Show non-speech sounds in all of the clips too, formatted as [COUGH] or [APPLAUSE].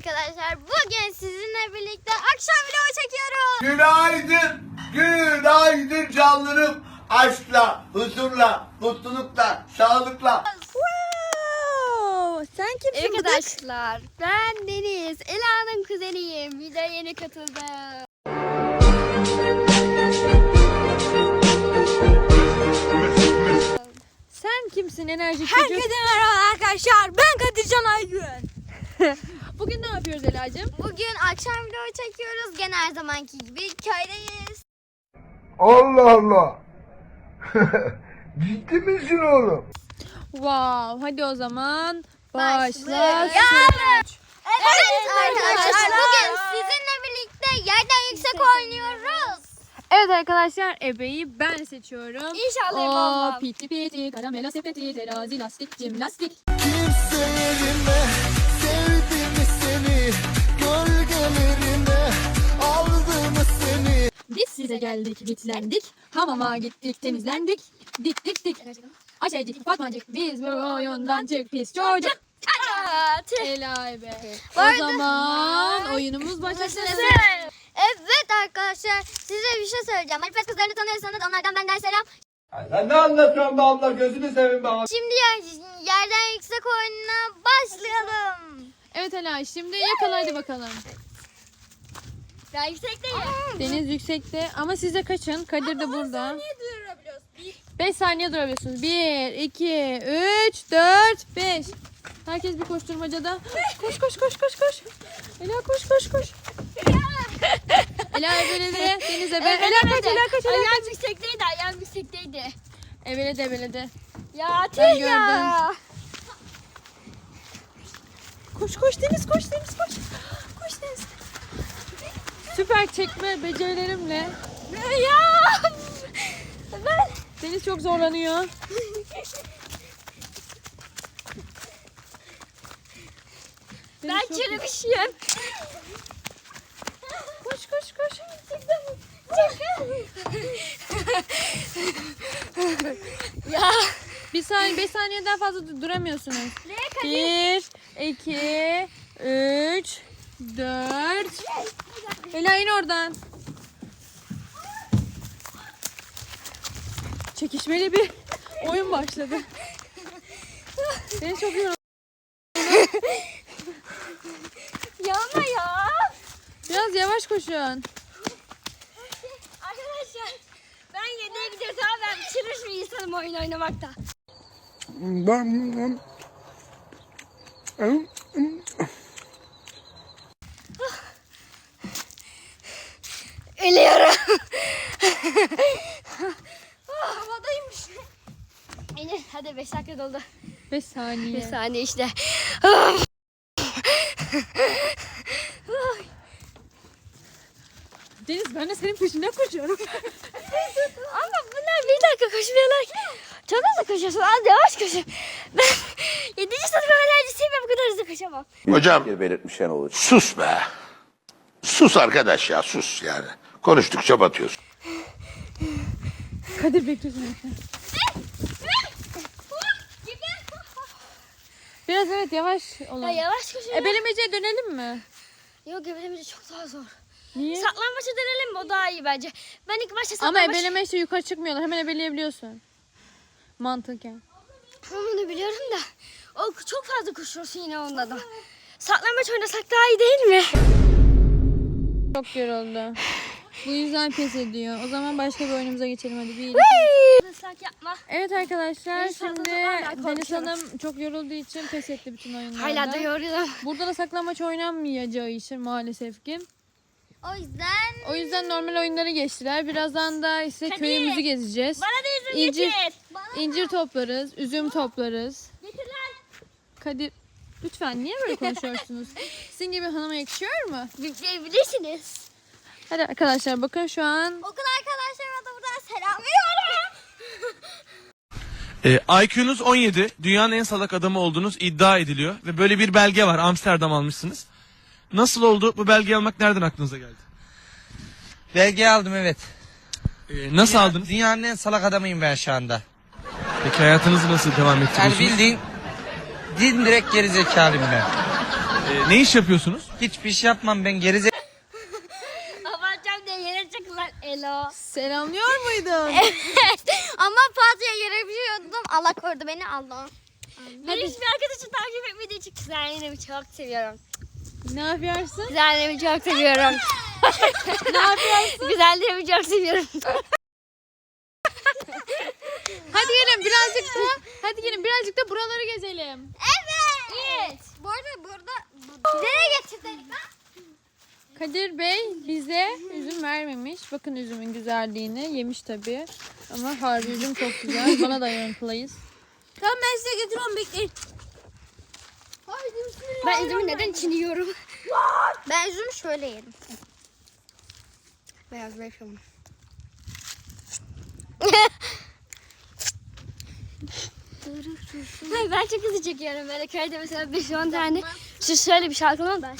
arkadaşlar. Bugün sizinle birlikte akşam vlogu çekiyoruz. Günaydın, günaydın canlarım. Aşkla, huzurla, mutlulukla, sağlıkla. Wow, sen kimsin Bıdık? Arkadaşlar ben Deniz. Ela'nın kuzeniyim. Videoya yeni katıldım. Sen kimsin enerji çocuk? Herkese merhaba arkadaşlar. Ben Kadircan Aygün. [LAUGHS] Bugün ne yapıyoruz Ela'cığım? Bugün akşam vlogu çekiyoruz. Gene her zamanki gibi köydeyiz. Allah Allah. [LAUGHS] Ciddi misin oğlum? Wow, hadi o zaman başlasın. Evet, arkadaşlar bugün sizinle birlikte yerden yüksek oynuyoruz. Evet arkadaşlar ebeyi ben seçiyorum. İnşallah babam. piti piti karamela sepeti terazi lastik cimnastik. Kimse yerime Gölgelerime aldı mı seni Biz size geldik bitlendik. Hamama gittik temizlendik. Dik dik dik. Ayşecik Fatmacık biz bu oyundan çık pis çocuk. Ela ebe. Bu O zaman oyunumuz başlasın. Evet arkadaşlar size bir şey söyleyeceğim. Manifest kızlarını tanıyorsanız onlardan benden selam. Sen ne anlatıyorsun be abla gözünü seveyim be abla. Şimdi yer- yerden yüksek oyununa başlayalım. Evet Ela şimdi yakala hadi bakalım. Ben yüksekteyim. Deniz yüksekte ama siz de kaçın. Kadir de burada. 5 saniye durabiliyorsunuz. 1, 2, 3, 4, 5. Herkes bir koşturmacada. Koş koş koş koş koş. Ela koş koş koş. [LAUGHS] Ela ebeledi. Deniz ebe. Ela kaç Ela kaç Ela kaç. Ayağım yüksekteydi, ayağım yüksekteydi. Ebeledi ebeledi. Ya Ben tüh ya. Koş koş Deniz koş Deniz koş. Koş Deniz. Süper çekme becerilerimle. Ya. Ben Deniz çok zorlanıyor. Deniz ben çok- çürümüşüm. Koş koş koş. ya. Bir saniye, beş saniyeden fazla du- duramıyorsunuz. Bir, iki, üç, dört. Ela in oradan. Çekişmeli bir oyun başladı. Beni çok yoruldum. Ya ama ya. Biraz yavaş koşun. Arkadaşlar ben yedeğe gidiyoruz ama ben çürümüş bir insanım oyun oynamakta. Ölüyorum. [LAUGHS] Ah, Havadaymış. Enes hadi 5 dakika doldu. Beş saniye. Bir saniye işte. Deniz ben de senin peşinden koşuyorum. [LAUGHS] Ama bunlar bir dakika koşmuyorlar ki. Çok hızlı koşuyorsun. Az yavaş koşun. Ben [LAUGHS] 7. sınıf öğrencisiyim ve bu kadar hızlı koşamam. Hocam belirtmiş olur. sus be. Sus arkadaş ya sus yani. Konuştukça batıyorsun. Kadir bekliyorsun. Biraz evet yavaş Ya olun. yavaş koşun. Ebelemeceye dönelim mi? Yok ebelemeci çok daha zor. Niye? Saklambaça dönelim mi? O daha iyi bence. Ben ilk başta Ama saklambaç... ebeleme işte yukarı çıkmıyorlar. Hemen ebeleyebiliyorsun. Mantıken. Tamam onu biliyorum da. O çok fazla koşuyorsun yine onda da. Saklambaç oynasak daha iyi değil mi? Çok yoruldu. Bu yüzden pes ediyor. O zaman başka bir oyunumuza geçelim hadi. Bir. Islak yapma. Evet arkadaşlar Deniz şimdi fazla hala Deniz konuşuyoruz. Hanım çok yorulduğu için pes etti bütün oyunlarda. Hala da yoruyorum. Burada da saklambaç oynanmayacağı için maalesef ki. O yüzden... O yüzden normal oyunları geçtiler. Birazdan da işte köyümüzü gezeceğiz. Bana da üzüm İncir, getir. incir toplarız, üzüm toplarız. Getir lan. Kadir lütfen niye böyle [LAUGHS] konuşuyorsunuz? Sizin gibi hanıma yakışıyor mu? Bükleyebilirsiniz. Hadi arkadaşlar bakın şu an Okul arkadaşlarıma da buradan selam veriyorum. E, IQ'nuz 17. Dünyanın en salak adamı olduğunuz iddia ediliyor. Ve böyle bir belge var. Amsterdam almışsınız. Nasıl oldu? Bu belgeyi almak nereden aklınıza geldi? Belge aldım evet. E, nasıl aldınız? Dünyanın en salak adamıyım ben şu anda. Peki hayatınızı nasıl devam Yani ettiriyorsunuz? bildiğin din direkt geri zekalıyım ben. Ee, ne iş yapıyorsunuz? Hiçbir iş yapmam ben gerize... Elo. Selamlıyor muydun? [LAUGHS] Ama Fatih'e yere bir şey yordum. Allah korudu beni Allah. Ben hiçbir arkadaşı takip etmediği için güzelliğini çok seviyorum. ne yapıyorsun? Güzelliğimi çok seviyorum. ne yapıyorsun? Güzelliğimi çok seviyorum. Hadi gelin birazcık da hadi gelin birazcık da buraları gezelim. evet. Bu arada burada nereye getirdik Kadir Bey bize üzüm vermemiş. Bakın üzümün güzelliğini. Yemiş tabii. Ama harbi üzüm çok güzel. [LAUGHS] Bana da yanıtlayız. Tamam ben size getiriyorum bekleyin. Ben üzümü neden içini yiyorum? ben üzümü şöyle yedim. Beyaz bir yapıyorum. Hayır ben çok hızlı çekiyorum böyle köyde mesela 5-10 tane şu şöyle bir şarkılama ben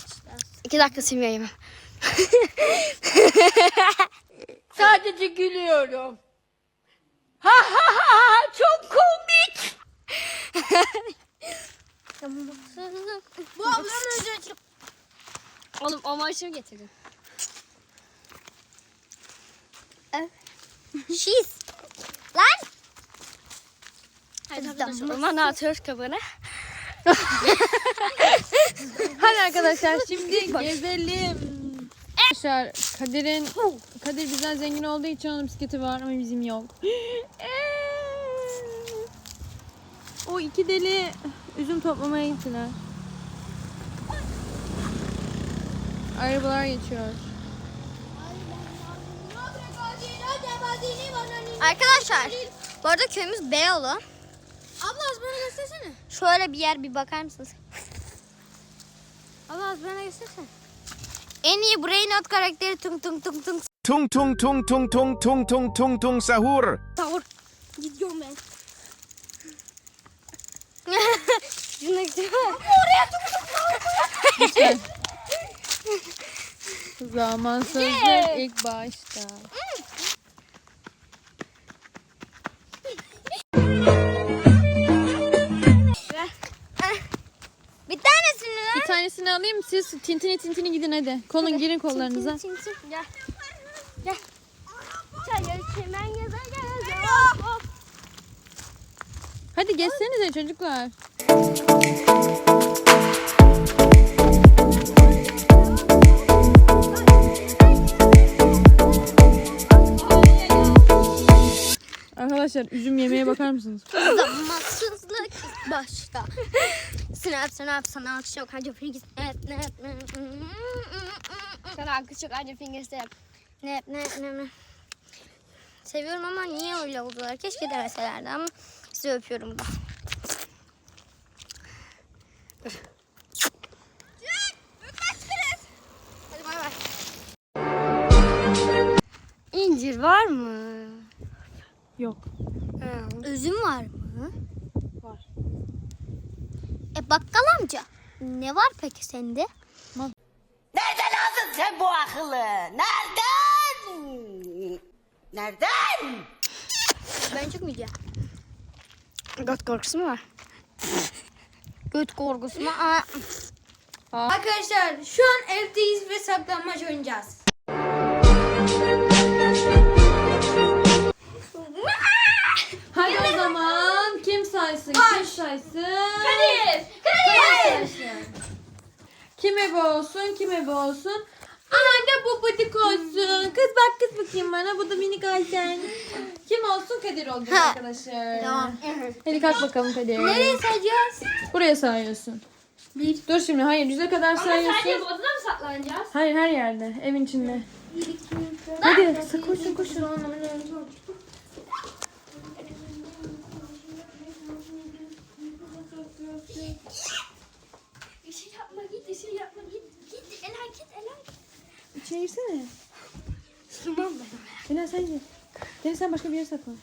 2 dakika silmeyeyim. [LAUGHS] Sadece gülüyorum. Ha ha ha ha çok komik. Bu ablamın özü çok Oğlum o maaşımı getirdim. şiş. Lan. Hadi arkadaşlar ormana atıyoruz kabını. [LAUGHS] Hadi arkadaşlar şimdi gezelim. Arkadaşlar Kadir'in Kadir bizden zengin olduğu için onun bisikleti var ama bizim yok. [GASPS] o iki deli üzüm toplamaya gittiler. Arabalar geçiyor. Arkadaşlar bu arada köyümüz Beyoğlu. Abla az bana göstersene. Şöyle bir yer bir bakar mısınız? Abla az bana göstersene. En iyi Brain Out karakteri tung tung tung tung Tung tung tung tung tung tung tung tung tung sahur. savur. Gidiyorum ben. Şuna gidiyor. Zamansızlık ilk başta. Tanesini ver. Bir tanesini alayım siz tintini tintini gidin hadi. Kolun girin kollarınıza. Çin çin çin. Gel. Gel. Çay çimen geze geze. Hadi geçsenize çocuklar. Arkadaşlar üzüm yemeye bakar mısınız? Zamansızlık başta. Snap snap sana alkış yok hacı fingers. Nep nep. Sana alkış yok hacı fingers. Nep nep nep nep. Seviyorum ama niye öyle oldular? Keşke demeselerdi ama sizi öpüyorum da. Hadi bay bay. İncir var mı? Yok. Üzüm var mı? Bakkal amca ne var peki sende? Nereden aldın sen bu akıllı? Nereden? Nereden? Ben müce. Göt korkusu mu var? Göt korkusu mu? Aa, Arkadaşlar şu an evdeyiz ve saklanmaç oynayacağız. Hadi o zaman kim saysın? Kim saysın? Kadir! Kadir saysın. Kim ebe olsun? Kim ebe olsun? Da bu bıdık olsun. Kız bak kız bakayım bana. Bu da minik Ayten. Kim olsun? Kadir olacak Ha. arkadaşlar. Tamam. Hadi kalk bakalım Kadir. Nereye sayacağız? Buraya sayıyorsun. Bir. Dur şimdi hayır yüze kadar sayıyorsun. odada mı saklanacağız? Hayır her yerde. Evin içinde. Hadi koşun koşun. Bir şey yapma git, bir şey yapma git. Git Ela git Ela. İçine girsene. Sığmam ben oraya. Ela sen git. Deniz sen başka bir yere saklan.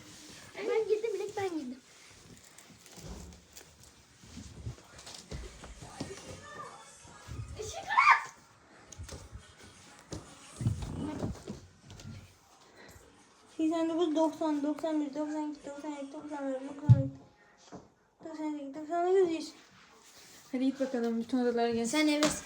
Ben girdim bilek ben girdim. Sen 90, 91, 92, 93, 94, 95, 96, 97, 98, 99, 100. Hadi git bakalım bütün odalara gel. Sen evdesin.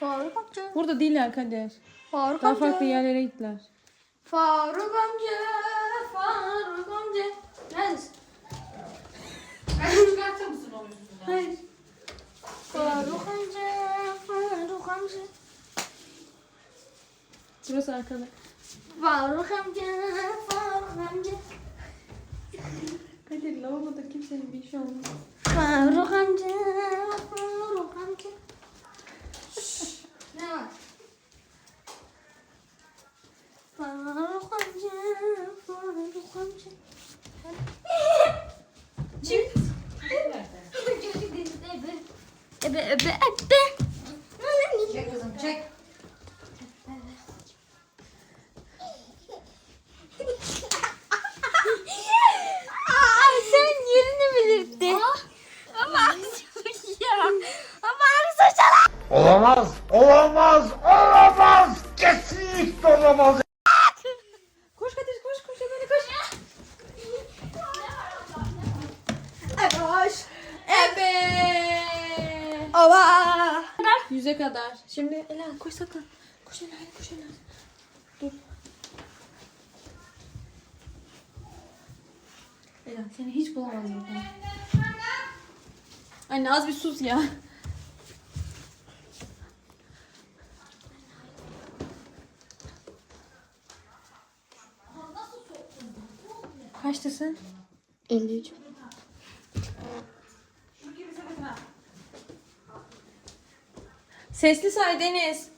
Faruk amca. Burada değiller Kadir. Faruk Daha amca. farklı yerlere gittiler. Faruk amca. Faruk amca. Neredesin? Hayır. Faruk amca. Faruk amca. Burası arkada. Faruk amca. Faruk amca. Kadir lavaboda kimsenin bir işi olmaz. Faruk amca. Faruk amca. Ne var? Faruk amca. Faruk amca. Çık. Ebe ebe ebe. Çek kızım çek. Aa, sen yerini bilirdin. Ama ya. Ama saçala. Olamaz, olamaz, olamaz. Kesinlikle olamaz. Koş Kadir koş koş hemen koş. Koş. Ebe. Ova. Yüze kadar. Şimdi Ela koş saklan. Koş Ela koş Ela. Dur. Ela seni hiç bulamaz burada. Anne az bir sus ya. Kaçtasın? 53. Sesli say Deniz.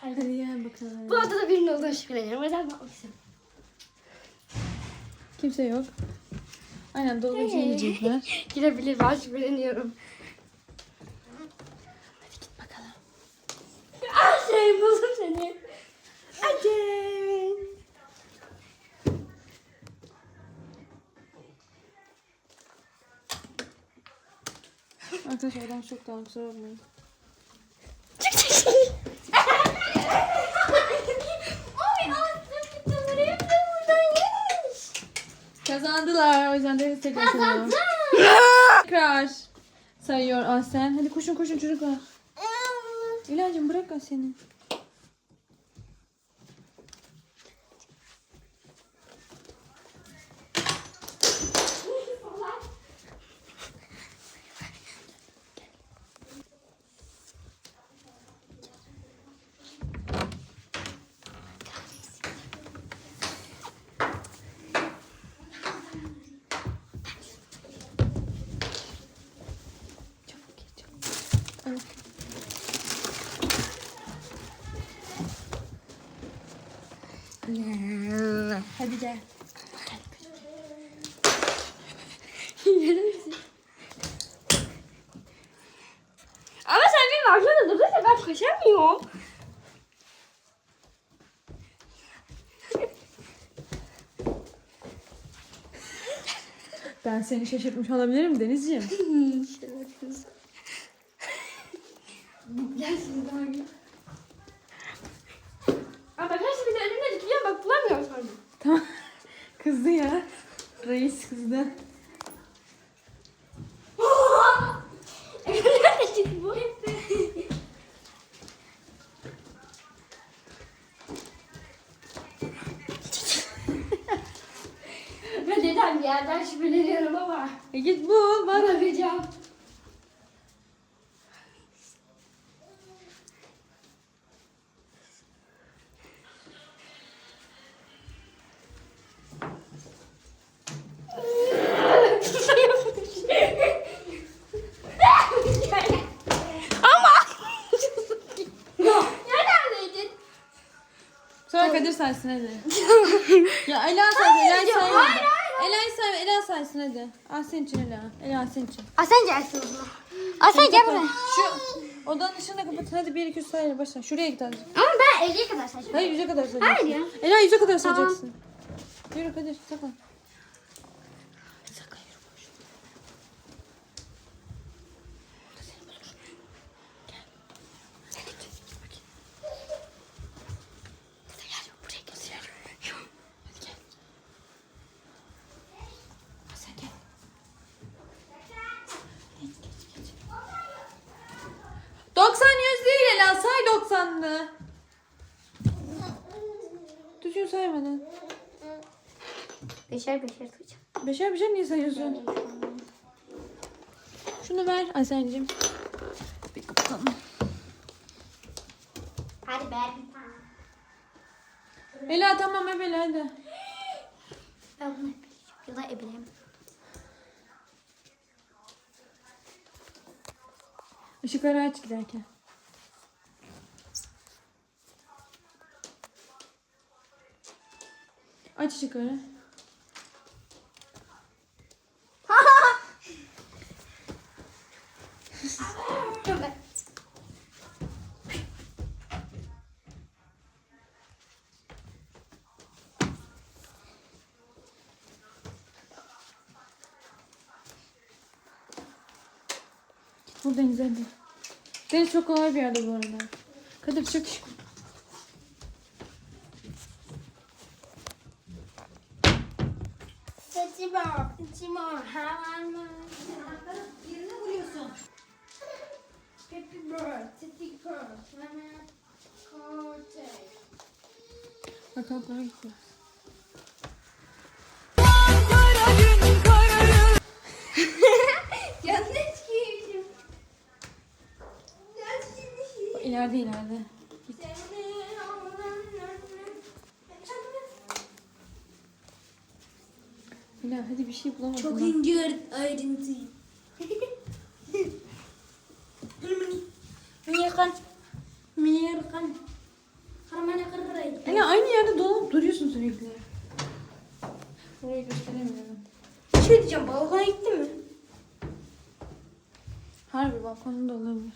Hadi gel bakalım. Bu odada birinin olduğunu şüpheleniyorum. O yüzden bakmak. Kimse yok. Aynen dolabın içine girecekler. [LAUGHS] Girebilir ben şüpheleniyorum. Hadi git bakalım. Ah şey buldum seni. Hadi. Arkadaşlar odam çok dağınık kusura bakmayın. Çık çık çık. Oy ağzım gitti buraya da buradan yemiş. Kazandılar. O yüzden Deniz tekrar sayıyor. Kazandım. Tekrar sayıyor Ahsen. Hadi koşun koşun çocuklar. İlacım bırak Ahsen'i. Hadi gel. Ama sen benim arkamda durursa ben koşamıyorum. Ben seni şaşırtmış olabilirim Denizciğim. Gelsin daha iyi. Ama bak her şey bir de önümde dikiliyor bak bulamıyorum sonra. Tamam. Kızdı ya. Reis kızdı. Saysın hadi. [LAUGHS] ya Ela saysın. Ela saysın. hayır, Ela say, Ela saysın hadi. Ah senin için Ela. Ela senin için. Aa sen gelsin o zaman. Aa sen gel buraya. Şu odanın ışığını kapatın. Hadi 1 2 3 say başla. Şuraya git hadi. Ama ben 50'ye kadar saçma. Hayır 100'e kadar sayacaksın. Hayır ya. Ela 100'e kadar sayacaksın. Yürü Kadir saklan. Saklan yürü koş. ıslandı. Düzgün saymadın. Beşer beşer tutacağım. Beşer beşer niye sayıyorsun? Şunu ver Asel'cim. Bir kapatalım. Hadi be bir tane. Ela tamam Ebele hadi. Ben bunu ebeleyeceğim. Ya da ebeleyemem. Işıkları aç giderken. Aç ışıkları. Bu deniz hadi. Deniz çok kolay bir yerde bu arada. Kadir çok bak. Saçı bak. Hemen Bak bak oraya gidiyor. Yanlış İleride hadi bir şey bulamadın. Çok ince ayrıntı. Harbi balkonunda olabilir.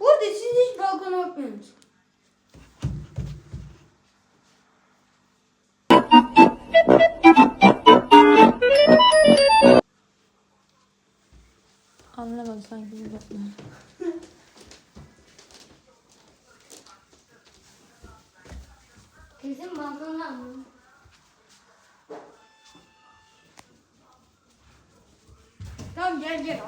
Bu arada siz hiç balkona bakmıyorsunuz. Anlamadı sanki bir bakma. Kızım balkona mı? Tamam gel gel.